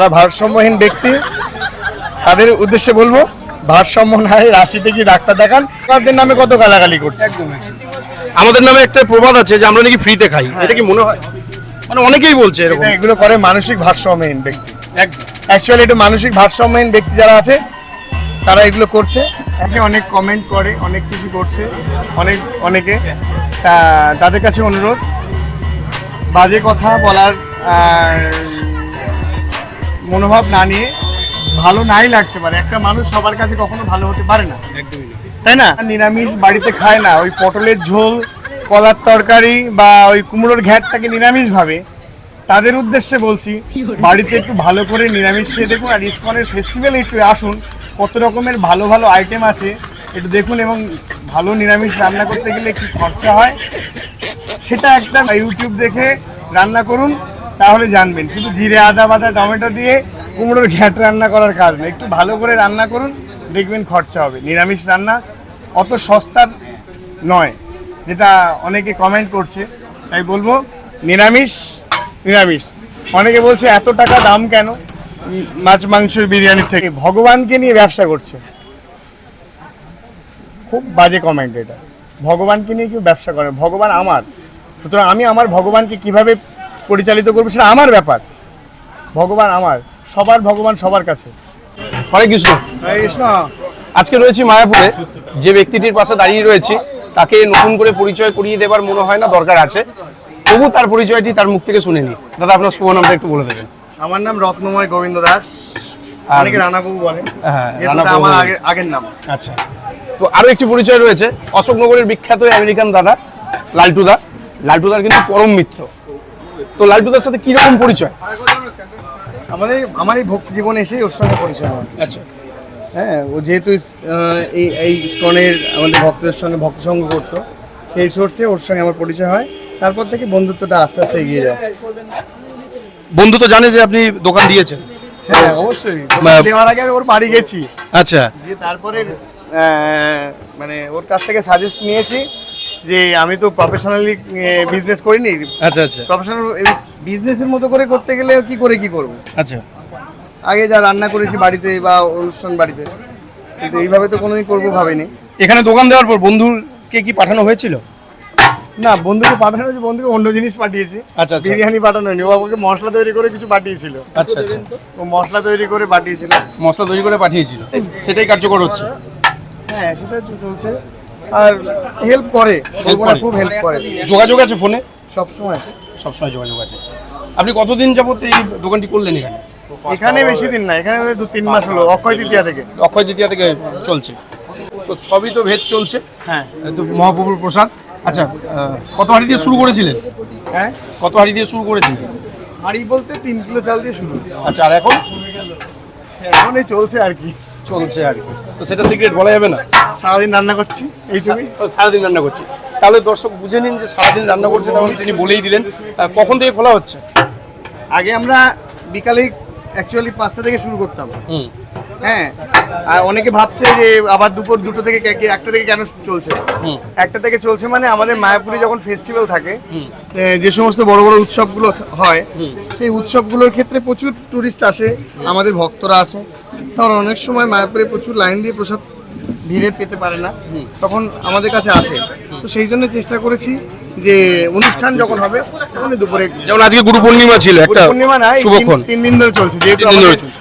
যারা ভারসাম্যহীন ব্যক্তি তাদের উদ্দেশ্যে বলব ভারসাম্য নাই রাঁচিতে কি ডাক্তার দেখান। তাদের নামে কত গালাগালি করছে। আমাদের নামে একটা প্রবাদ আছে যে আমরা নাকি ফ্রিতে খাই। এটা কি মনে হয়? মানে অনেকেই বলছে এরকম। এগুলো করে মানসিক ভারসাম্যহীন ব্যক্তি। অ্যাকচুয়ালি এটা মানসিক ভারসাম্যহীন ব্যক্তি যারা আছে তারা এগুলো করছে। একে অনেক কমেন্ট করে অনেক কিছু করছে অনেক অনেকে। তা তাদের কাছে অনুরোধ বাজে কথা বলার আহ, মনোভাব না নিয়ে ভালো নাই লাগতে পারে। একটা মানুষ সবার কাছে কখনো ভালো হতে পারে না। একদমই তাই না? নিরামিষ বাড়িতে খায় না। ওই পটলের ঝোল কলার তরকারি বা ওই কুমড়োর ঘ্যাটটাকে নিরামিষ ভাবে। তাদের উদ্দেশ্যে বলছি বাড়িতে একটু ভালো করে নিরামিষ খেয়ে দেখুন আর ইসকনের ফেস্টিভ্যালে একটু আসুন। কত রকমের ভালো ভালো আইটেম আছে একটু দেখুন এবং ভালো নিরামিষ রান্না করতে গেলে কি খরচা হয় সেটা একটা ইউটিউব দেখে রান্না করুন। তাহলে জানবেন। শুধু জিরে, আদা বাটা, টমেটো দিয়ে কুমড়োর ঘ্যাট রান্না করার কাজ না একটু ভালো করে রান্না করুন, দেখবেন খরচা হবে। নিরামিষ রান্না অত সস্তার নয়, যেটা অনেকে কমেন্ট করছে। তাই বলব, নিরামিষ নিরামিষ। অনেকে বলছে, এত টাকা দাম কেন? মাছ মাংসের বিরিয়ানির থেকে। ভগবানকে নিয়ে ব্যবসা করছে। খুব বাজে কমেন্ট এটা। ভগবানকে নিয়ে কেউ ব্যবসা করে ভগবান আমার। সুতরাং আমি আমার ভগবানকে কীভাবে পরিচালিত করব সেটা আমার ব্যাপার। ভগবান আমার। সবার ভগবান সবার কাছে। হরে কৃষ্ণ। আজকে রয়েছি মায়াপুরে। যে ব্যক্তিটির পাশে দাঁড়িয়ে রয়েছি তাকে নতুন করে পরিচয় করিয়ে দেবার মনে হয় না দরকার আছে। তবু তার পরিচয়টি তার মুখ থেকে শুনে নি দাদা আপনার শুভ নামটা একটু বলে দেবেন। আমার নাম রত্নময় গোবিন্দ দাস। আর- অনেকে রানাবাবু বলে। হ্যাঁ, আমার আগে আগের নাম। আচ্ছা। তো আরও একটি পরিচয় রয়েছে অশোকনগরের বিখ্যাত আমেরিকান দাদা লালটুদা। লালটুদার কিন্তু পরম মিত্র। তো লালটুদার সাথে কি রকম পরিচয়? আমাদের আমার এই ভক্তি জীবনে এসেই ওর সঙ্গে পরিচয় আমার আচ্ছা। হ্যাঁ ও যেহেতু এই এই স্কনের আমাদের ভক্তদের সঙ্গে ভক্ত সঙ্গ করতো সেই সোর্সে ওর সঙ্গে আমার পরিচয় হয়। তারপর থেকে বন্ধুত্বটা আস্তে আস্তে এগিয়ে যায়। বন্ধু তো জানে যে আপনি দোকান দিয়েছেন। হ্যাঁ অবশ্যই। দেওয়ার আগে আমি ওর বাড়ি গেছি। আচ্ছা। দিয়ে তারপরে মানে ওর কাছ থেকে সাজেস্ট নিয়েছি। যে আমি তো প্রফেশনালি বিজনেস করিনি। আচ্ছা আচ্ছা। প্রফেশনাল বিজনেসের মতো করে করতে গেলে কি করে কি করব? আচ্ছা। আগে যা রান্না করেছি বাড়িতে বা অনুষ্ঠান বাড়িতে কিন্তু এইভাবে তো কোনোদিন করব ভাবিনি। এখানে দোকান দেওয়ার পর বন্ধুকে কি পাঠানো হয়েছিল? না বন্ধুকে পাঠানো হয়েছে বন্ধুকে অন্য জিনিস পাঠিয়েছি। আচ্ছা, আচ্ছা। বিরিয়ানি পাঠানো হয়নি ও আমাকে মশলা তৈরি করে কিছু পাঠিয়েছিল। আচ্ছা আচ্ছা। ও মশলা তৈরি করে পাঠিয়েছিল। মশলা তৈরি করে পাঠিয়েছিল। সেটাই কার্যকর হচ্ছে। হ্যাঁ সেটা চলছে। আর হেল্প করে? খুব হেল্প করে। যোগাযোগ আছে ফোনে? সবসময়। সবসময় যোগাযোগ আছে। আপনি কতদিন যাবত এই দোকানটি করলেন এখানে? এখানে বেশি দিন না এখানে দু তিন মাস হলো অক্ষয় তৃতীয়া থেকে। অক্ষয় দ্বিতীয়া থেকে চলছে। তো সবই তো ভেজ চলছে। হ্যাঁ। তো মহাপ্রভুর প্রসাদ। আচ্ছা কত হাঁড়ি দিয়ে শুরু করেছিলেন? হ্যাঁ? কত হাঁড়ি দিয়ে শুরু করেছিলেন হাঁড়ি বলতে তিন কিলো চাল দিয়ে শুরু। আচ্ছা আর এখন? এখন চলছে আর কি। চলছে আর কি। তো সেটা সিক্রেট বলা যাবে না। সারাদিন রান্না করছি এই সময় সারাদিন রান্না করছি। তাহলে দর্শক বুঝে নিন যে সারাদিন রান্না করছে তখন তিনি বলেই দিলেন। কখন থেকে খোলা হচ্ছে? আগে আমরা বিকালে অ্যাকচুয়ালি পাঁচটা থেকে শুরু করতাম। হুম। হ্যাঁ আর অনেকে ভাবছে যে আবার দুপুর দুটো থেকে কে- একটা থেকে কেন চলছে একটা থেকে চলছে মানে আমাদের মায়াপুরে যখন ফেস্টিভ্যাল থাকে এ, যে সমস্ত বড় বড় উৎসবগুলো থ- হয় সেই উৎসবগুলোর ক্ষেত্রে প্রচুর টুরিস্ট আসে আমাদের ভক্তরা আসে। তখন অনেক সময় মায়াপুরে প্রচুর লাইন দিয়ে প্রসাদ ভিড়ে পেতে পারে না তখন আমাদের কাছে আসে। তো সেই জন্য চেষ্টা করেছি যে অনুষ্ঠান যখন হবে তখন দুপুরে যেমন আজকে গুরু পূর্ণিমা ছিল একটা পূর্ণিমা না এই তিন- শুভক্ষণ। তিন দিন ধরে চলছে যেহেতু তিন দিন ধরে আমাদের, চলছে।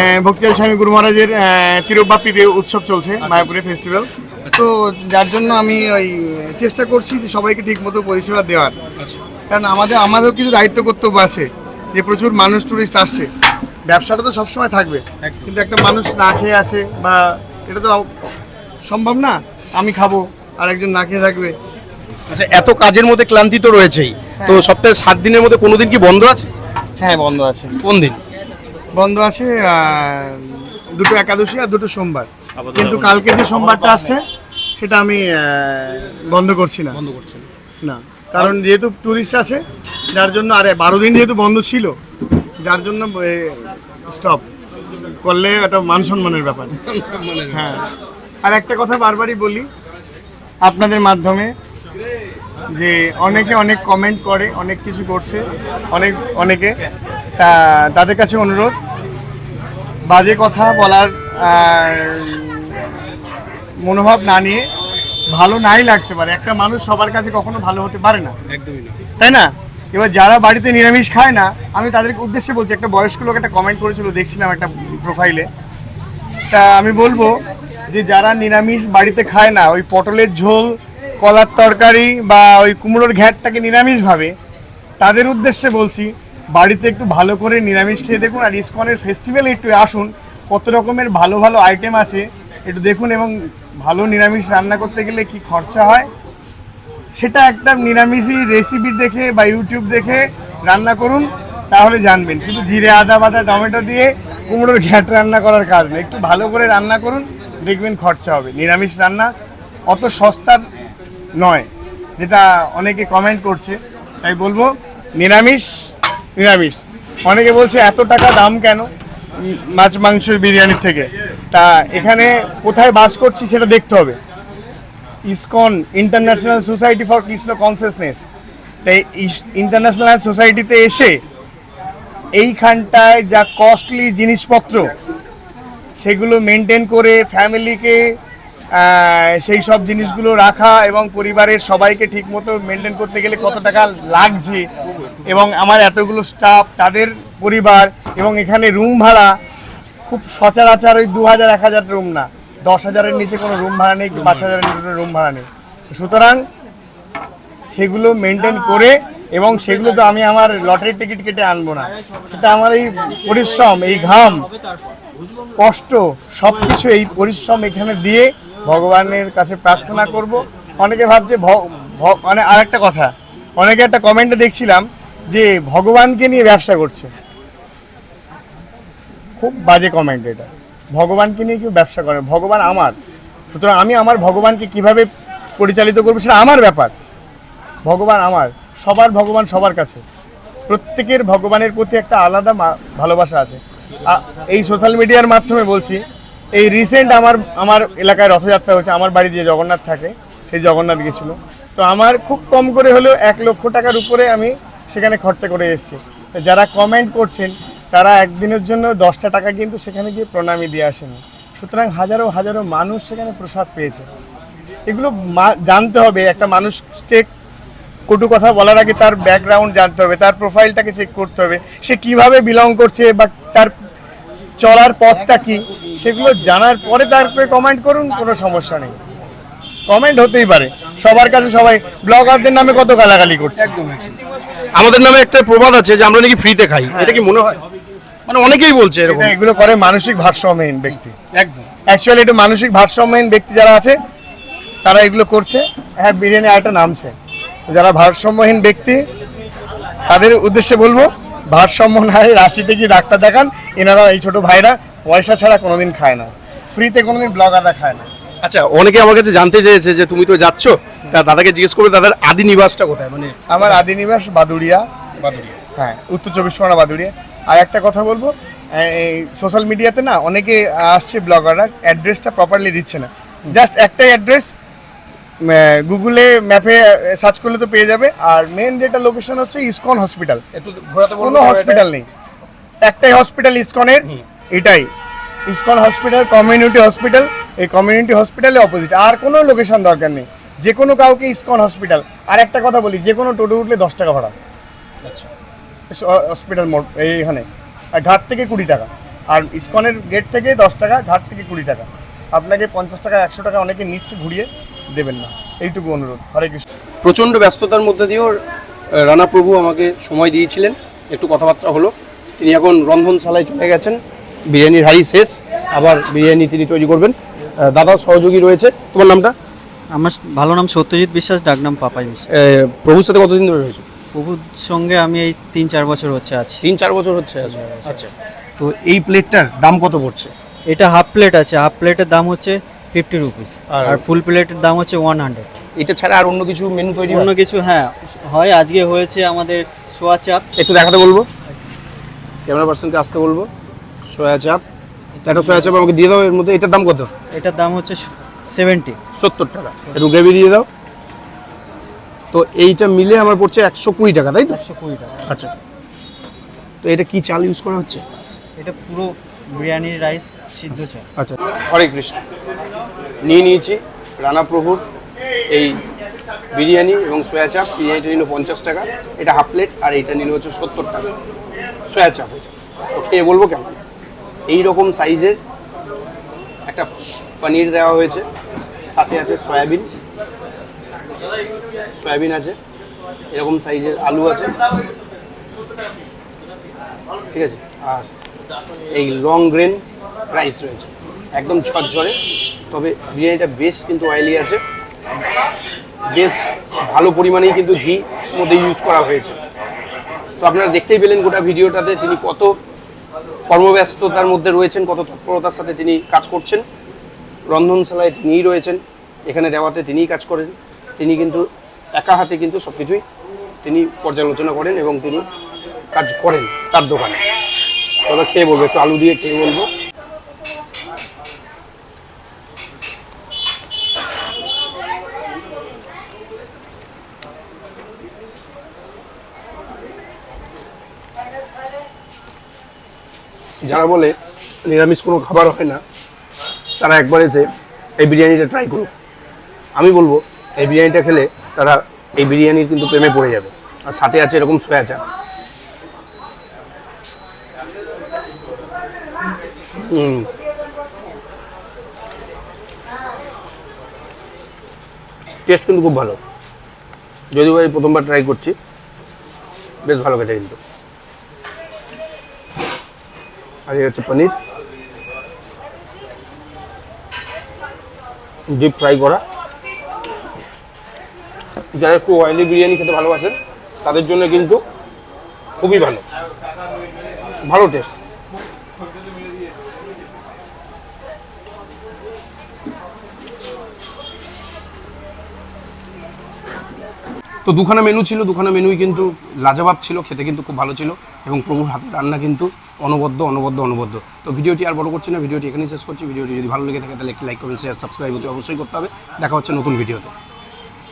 আহ, ভক্তিলাল স্বামী গুরু মহারাজের তিরোবাপিতে উৎসব চলছে মায়াপুরে ফেস্টিভ্যাল তো যার জন্য আমি ওই চেষ্টা করছি যে সবাইকে ঠিক মতো পরিষেবা দেওয়ার। কারণ আমাদের আমাদেরও কিছু দায়িত্ব কর্তব্য আছে যে প্রচুর মানুষ টুরিস্ট আসছে। ব্যবসাটা তো সবসময় থাকবে। কিন্তু একটা মানুষ না খেয়ে আসে বা এটা তো সম্ভব না আমি খাব আর একজন না খেয়ে থাকবে। আচ্ছা এত কাজের মধ্যে ক্লান্তি তো রয়েছেই। তো সপ্তাহে সাত দিনের মধ্যে কোনোদিন কি বন্ধ আছে? হ্যাঁ বন্ধ আছে। কোন দিন? বন্ধ আছে দুটো একাদশী আর দুটো সোমবার। কিন্তু কালকে যে সোমবারটা আসছে সেটা আমি বন্ধ করছি না। বন্ধ করছি না কারণ যেহেতু টুরিস্ট আছে যার জন্য আরে বারো দিন যেহেতু বন্ধ ছিল যার জন্য স্টপ করলে একটা মান সম্মানের ব্যাপার। হ্যাঁ। আর একটা কথা বারবারই বলি আপনাদের মাধ্যমে যে অনেকে অনেক কমেন্ট করে অনেক কিছু করছে অনেক অনেকে। তা তাদের কাছে অনুরোধ বাজে কথা বলার মনোভাব না নিয়ে ভালো নাই লাগতে পারে। একটা মানুষ সবার কাছে কখনো ভালো হতে পারে না। একদমই না। তাই না? এবার যারা বাড়িতে নিরামিষ খায় না আমি তাদেরকে উদ্দেশ্যে বলছি একটা বয়স্ক লোক একটা কমেন্ট করেছিল দেখছিলাম একটা প্রোফাইলে তা আমি বলব যে যারা নিরামিষ বাড়িতে খায় না ওই পটলের ঝোল কলার তরকারি বা ওই কুমড়োর ঘ্যাটটাকে নিরামিষ ভাবে তাদের উদ্দেশ্যে বলছি, বাড়িতে একটু ভালো করে নিরামিষ খেয়ে দেখুন আর ইসকনের ফেস্টিভ্যালে একটু আসুন, কত রকমের ভালো ভালো আইটেম আছে, একটু দেখুন এবং ভালো নিরামিষ রান্না করতে গেলে কি খরচা হয়, সেটা একটা নিরামিষই রেসিপি দেখে বা ইউটিউব দেখে রান্না করুন, তাহলে জানবেন। শুধু জিরে, আদা বাটা, টমেটো দিয়ে কুমড়োর ঘ্যাট রান্না করার কাজ নেই একটু ভালো করে রান্না করুন, দেখবেন খরচা হবে। নিরামিষ রান্না, অত সস্তার নয়, যেটা অনেকে কমেন্ট করছে। তাই বলব, নিরামিষ নিরামিষ। অনেকে বলছে, এত টাকা দাম কেন? মাছ মাংসের বিরিয়ানির থেকে। তা এখানে কোথায় বাস করছি সেটা দেখতে হবে। ISKCON international society for Krishna consciousness. তাই ইন্টারন্যাশনাল সোসাইটিতে এসে এইখানটায় যা কস্টলি জিনিসপত্র, সেগুলো মেনটেন করে ফ্যামিলিকে সেই সব জিনিসগুলো রাখা এবং পরিবারের সবাইকে ঠিকমতো মেনটেন করতে গেলে কত টাকা লাগছে এবং আমার এতগুলো স্টাফ তাদের পরিবার এবং এখানে রুম ভাড়া খুব সচরাচর ওই দু হাজার, এক হাজার রুম না। দশ হাজারের নিচে কোনো রুম ভাড়া নেই, পাঁচ হাজারের নিচে রুম ভাড়া নেই। সুতরাং সেগুলো মেনটেন করে এবং সেগুলো তো আমি আমার লটারির টিকিট কেটে আনব না। সেটা আমার এই পরিশ্রম, এই ঘাম, কষ্ট সব কিছু এই পরিশ্রম এখানে দিয়ে ভগবানের কাছে প্রার্থনা করব। অনেকে ভাবছে মানে আর একটা কথা। অনেকে একটা কমেন্টে দেখছিলাম যে ভগবানকে নিয়ে ব্যবসা করছে। খুব বাজে কমেন্ট এটা। ভগবানকে নিয়ে কেউ ব্যবসা করে ভগবান আমার। সুতরাং আমি আমার ভগবানকে কীভাবে পরিচালিত করব সেটা আমার ব্যাপার। ভগবান আমার। সবার ভগবান সবার কাছে। প্রত্যেকের ভগবানের প্রতি একটা আলাদা ভালোবাসা আছে। এই সোশ্যাল মিডিয়ার মাধ্যমে বলছি এই রিসেন্ট আমার আমার এলাকায় রথযাত্রা হচ্ছে আমার বাড়ি যে জগন্নাথ থাকে, সেই জগন্নাথ গেছিল তো আমার খুব কম করে হলেও এক লক্ষ টাকার উপরে আমি সেখানে খরচা করে এসেছি। যারা কমেন্ট করছেন, তারা একদিনের জন্য দশটা টাকা কিন্তু সেখানে গিয়ে প্রণামী দিয়ে আসেনি। সুতরাং হাজারো হাজারো মানুষ সেখানে প্রসাদ পেয়েছে। এগুলো জানতে হবে, একটা মানুষকে কটু কথা বলার আগে তার ব্যাকগ্রাউন্ড জানতে হবে, তার প্রোফাইলটাকে চেক করতে হবে, সে কীভাবে বিলং করছে বা তার চলার পথটা কি সেগুলো জানার পরে তারপরে কমেন্ট করুন কোনো সমস্যা নেই। কমেন্ট হতেই পারে। সবার কাছে সবাই ব্লগারদের নামে কত গালাগালি করছে। আমাদের নামে একটা প্রবাদ আছে যে আমরা নাকি ফ্রিতে খাই। এটা কি মনে হয়? মানে অনেকেই বলছে এরকম। এগুলো করে মানসিক ভারসাম্যহীন ব্যক্তি। একদম। অ্যাকচুয়ালি একটু মানসিক ভারসাম্যহীন ব্যক্তি যারা আছে তারা এগুলো করছে। হ্যাঁ বিরিয়ানি আরেকটা নামছে যারা ভারসাম্যহীন ব্যক্তি তাদের উদ্দেশ্যে বলব ভারসাম্য না রাঁচিতে গিয়ে ডাক্তার দেখান এনারা এই ছোট ভাইরা পয়সা ছাড়া কোনোদিন খায় না। ফ্রিতে কোনোদিন ব্লগাররা খায় না। আচ্ছা অনেকে আমার কাছে জানতে চেয়েছে যে তুমি তো যাচ্ছ তা দাদাকে জিজ্ঞেস করবে দাদার আদি নিবাসটা কোথায়? মানে আমার আদিনিবাস বাদুড়িয়া। হ্যাঁ উত্তর চব্বিশ পরগনা বাদুড়িয়া। আর একটা কথা বলব এই সোশ্যাল মিডিয়াতে না অনেকে আসছে ব্লগাররা অ্যাড্রেসটা প্রপারলি দিচ্ছে না। জাস্ট একটাই অ্যাড্রেস গুগলে ম্যাপে সার্চ করলে তো পেয়ে যাবে। আর মেন যেটা লোকেশন হচ্ছে ইসকন হসপিটাল কোনো হসপিটাল নেই। একটাই হসপিটাল ইসকনের এটাই। ইসকন হসপিটাল কমিউনিটি হসপিটাল এই কমিউনিটি হসপিটালে অপোজিট আর কোনো লোকেশন দরকার নেই। যে কোনো কাউকে ইসকন হসপিটাল আর একটা কথা বলি যে কোনো টোটো উঠলে দশ টাকা ভাড়া। আচ্ছা। হসপিটাল মোড় এইখানে আর ঘাট থেকে কুড়ি টাকা। আর ইসকনের গেট থেকে দশ টাকা ঘাট থেকে কুড়ি টাকা। আপনাকে পঞ্চাশ টাকা একশো টাকা অনেকে নিচ্ছে ঘুরিয়ে। দেবেন না। এইটুকু অনুরোধ। হরে কৃষ্ণ। প্রচণ্ড ব্যস্ততার মধ্যে দিয়েও রানা প্রভু আমাকে সময় দিয়েছিলেন। একটু কথাবার্তা হলো। তিনি এখন রন্ধনশালায় চলে গেছেন। বিরিয়ানির হাড়ি শেষ। আবার বিরিয়ানি তিনি তৈরি করবেন। দাদার সহযোগী রয়েছে। তোমার নামটা? আমার ভালো নাম সত্যজিৎ বিশ্বাস ডাকনাম পাপাই বিশ্বাস। প্রভুর সাথে কতদিন ধরে রয়েছে? প্রভুর সঙ্গে আমি এই তিন চার বছর হচ্ছে আছি। তিন চার বছর হচ্ছে। আচ্ছা। তো এই প্লেটটার দাম কত পড়ছে? এটা হাফ প্লেট আছে। হাফ প্লেটের দাম হচ্ছে ফিফটি রুপিস আর- ফুল প্লেটের দাম হচ্ছে ওয়ান হান্ড্রেড এটা ছাড়া আর অন্য কিছু মেনু তৈরি অন্য কিছু হ্যাঁ হয় আজকে হয়েছে আমাদের সোয়া চাপ। একটু দেখাতে বলব? ক্যামেরা পার্সনকে আসতে বলব? সয়া চাপ। একটা সয়া চাপ আমাকে দিয়ে দাও এর মধ্যে এটার দাম কত? এটার দাম হচ্ছে সেভেন্টি সত্তর টাকা। একটু গ্রেভি দিয়ে দাও। তো এইটা মিলে আমার পড়ছে একশো কুড়ি টাকা তাই তো? একশো কুড়ি টাকা। আচ্ছা। তো এটা কি চাল ইউজ করা হচ্ছে? এটা পুরো বিরিয়ানি রাইস সিদ্ধ চাল। আচ্ছা। হরে কৃষ্ণ। নিয়ে নিয়েছি। রানা প্রভুর এই বিরিয়ানি এবং সোয়া চাপ বিরিয়ানিটা নিল পঞ্চাশ টাকা। এটা হাফ প্লেট আর এইটা নিল হচ্ছে সত্তর টাকা। সোয়া চাপ এটা। খেয়ে বলব কেমন? এই রকম সাইজের একটা পনির দেওয়া হয়েছে। সাথে আছে সয়াবিন। সয়াবিন আছে। এরকম সাইজের আলু আছে। ঠিক আছে? আর এই লং গ্রেন রাইস রয়েছে। একদম ঝরঝরে। তবে বিরিয়ানিটা বেশ কিন্তু অয়েলি আছে। বেশ ভালো পরিমাণেই কিন্তু ঘি মধ্যে ইউজ করা হয়েছে। তো আপনারা দেখতেই পেলেন গোটা ভিডিওটাতে তিনি কত কর্মব্যস্ততার মধ্যে রয়েছেন, কত তৎপরতার সাথে তিনি কাজ করছেন। রন্ধনশালায় তিনিই রয়েছেন, এখানে দেওয়াতে তিনিই কাজ করেন। তিনি কিন্তু একা হাতে কিন্তু সব কিছুই তিনি পর্যালোচনা করেন এবং তিনি কাজ করেন তার দোকানে। তবে খেয়ে বলব, একটু আলু দিয়ে খেয়ে বলব। যারা বলে নিরামিষ কোনো খাবার হয় না, তারা একবার এসে এই বিরিয়ানিটা ট্রাই করুক। আমি বলব, এই বিরিয়ানিটা খেলে তারা এই বিরিয়ানির কিন্তু প্রেমে পড়ে যাবে। আর সাথে আছে এরকম সোয়া হুম। টেস্ট কিন্তু খুব ভালো। যদিও এই প্রথমবার ট্রাই করছি, বেশ ভালো খেতে কিন্তু। আর হচ্ছে পনির। ডিপ ফ্রাই করা। যারা একটু অয়েলি বিরিয়ানি খেতে ভালোবাসেন, তাদের জন্য কিন্তু খুবই ভালো। ভালো টেস্ট তো দুখানা মেনু ছিল, দুখানা মেনুই কিন্তু লাজবাব ছিল, খেতে কিন্তু খুব ভালো ছিল, এবং প্রভুর হাতের রান্না কিন্তু অনবদ্য অনবদ্য অনবদ্য। তো ভিডিওটি আর বড় করছি না, ভিডিওটি এখানেই শেষ করছি। ভিডিওটি যদি ভালো লেগে থাকে তাহলে একটি লাইক কমেন্ট শেয়ার সাবস্ক্রাইব অবশ্যই করতে হবে। দেখা হচ্ছে নতুন ভিডিওতে।